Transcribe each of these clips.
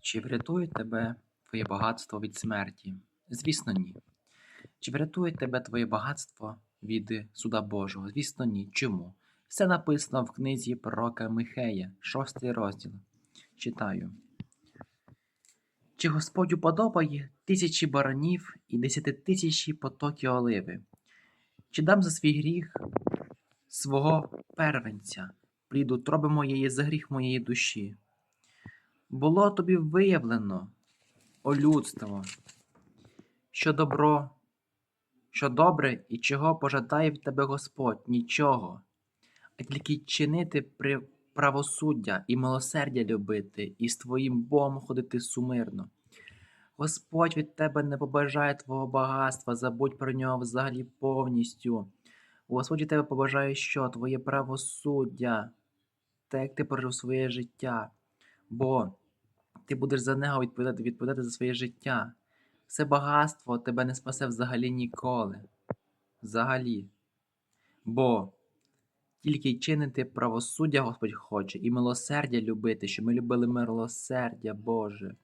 Чи врятує тебе твоє багатство від смерті? Звісно, ні. Чи врятує тебе твоє багатство від суда Божого? Звісно, ні. Чому? Все написано в книзі пророка Михея, шостий розділ. Читаю. Чи Господь уподобає тисячі баранів і десятитисячі потоки оливи? Чи дам за свій гріх свого первенця, плід утроби моєї за гріх моєї душі? Було тобі виявлено, о людство, що добро, що добре і чого пожадає в тебе Господь нічого, а тільки чинити правосуддя і милосердя любити, і з твоїм Богом ходити сумирно. Господь від тебе не побажає твого багатства, забудь про нього взагалі повністю. Господь від тебе побажає що? Твоє правосуддя, те, як ти прожив своє життя. Бо ти будеш за нього відповідати, відповідати за своє життя. Все багатство тебе не спасе взагалі ніколи. Взагалі. Бо тільки чинити правосуддя Господь хоче, і милосердя любити, щоб ми любили милосердя Боже.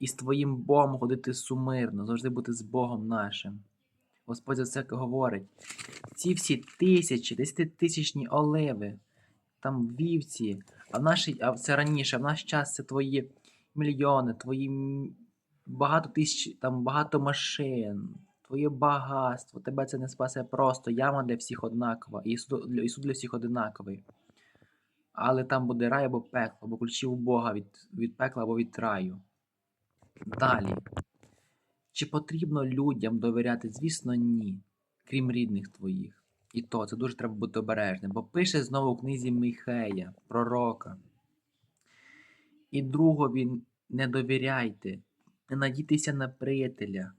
І з твоїм Богом ходити сумирно, завжди бути з Богом нашим. Господь за це говорить. Ці всі тисячі, десятитисячні оливи, там вівці, а в а це раніше, а в наш час це твої мільйони, твої багато тисяч, там багато машин, твоє багатство. Тебе це не спасе просто. Яма для всіх однакова, і суд для, і суд для всіх одинаковий. Але там буде рай або пекло, або ключі у Бога від, від пекла або від раю. Далі. Чи потрібно людям довіряти? Звісно, ні, крім рідних твоїх. І то це дуже треба бути обережним, бо пише знову у книзі Михея, пророка. І другові не довіряйте, не надійтеся на приятеля.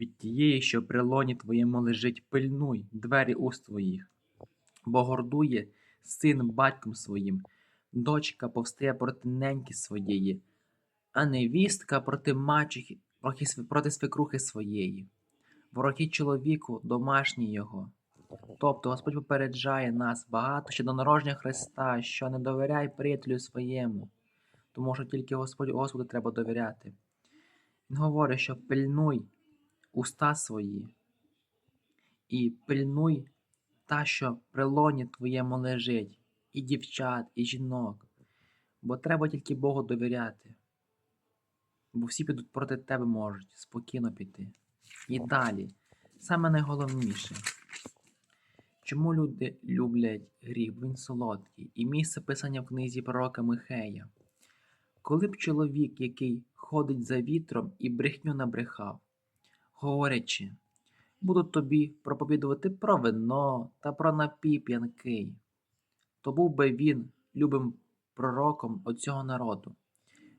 Від тієї, що при лоні твоєму лежить, пильнуй двері уст твоїх, бо гордує син батьком своїм, дочка повстає проти неньки своєї, а невістка проти мачухи, проти свекрухи своєї, вороги чоловіку домашній його. Тобто Господь попереджає нас багато ще до народження Христа, що не довіряй приятелю своєму, тому що тільки Господь Господу треба довіряти. Він говорить, що пильнуй уста свої і пильнуй та, що при лоні твоєму лежить, і дівчат, і жінок, бо треба тільки Богу довіряти. Бо всі підуть проти тебе можуть спокійно піти. І далі, саме найголовніше. Чому люди люблять гріх, він солодкий, і місце писання в книзі пророка Михея. Коли б чоловік, який ходить за вітром і брехню набрехав, говорячи, буду тобі проповідувати про вино та про напій п'янкий, то був би він любим пророком оцього народу.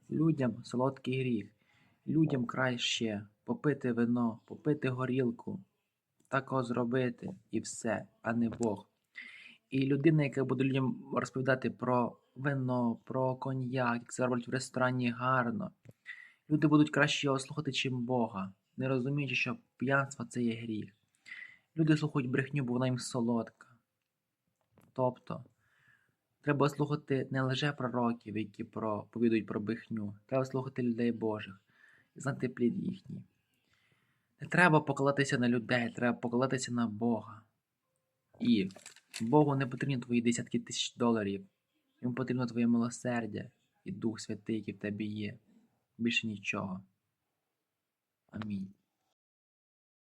Людям солодкий гріх, людям краще попити вино, попити горілку, такого зробити і все, а не Бог. І людина, яка буде людям розповідати про вино, про коньяк, як це роблять в ресторані гарно, люди будуть краще його слухати, чим Бога, не розуміючи, що п'янство це є гріх. Люди слухають брехню, бо вона їм солодка. Тобто, треба слухати не лише пророків, які проповідують про брехню, треба слухати людей Божих і знати плід їхній. Не треба покладатися на людей, треба покладатися на Бога. І Богу не потрібні твої десятки тисяч доларів. Йому потрібно твоє милосердя і Дух Святий, який в тебе є. Більше нічого. Амінь.